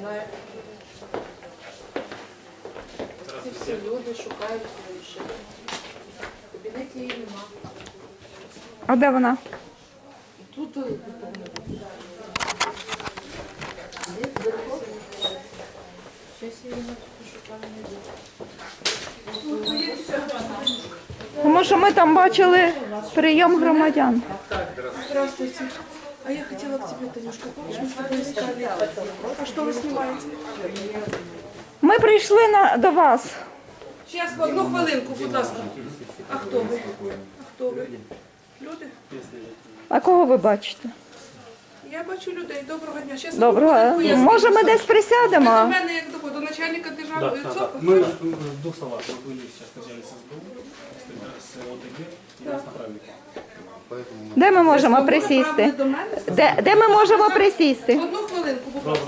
знаю. Ці всі люди шукають гроші. В кабінеті її нема. А де вона? І тут е. Де далеко? Щас я її пошукаю, не йду. Тому що ми там бачили прийом громадян. Здравствуйте. А я хотела к тебе, Танюшка, помнишь, мы с тобой искали? А что вы снимаете? Ми прийшли на, до вас. Сейчас, одну хвилинку, будь ласка. А хто ви? А хто ви? Люди? А кого ви бачите? Я бачу людей. Доброго дня. Щас Доброго. одну хвилинку, я Може, ми скажу. десь Ви до присядемо? мене як до кого? До начальника Да, державної да, да. ЦОПа? Мы э, в двух словах. Мы были сейчас сначала с СБУ, с ОТГ, и нас направили. Де ми можемо присісти? Де, де ми можемо присісти? Одну хвилинку, будь ласка.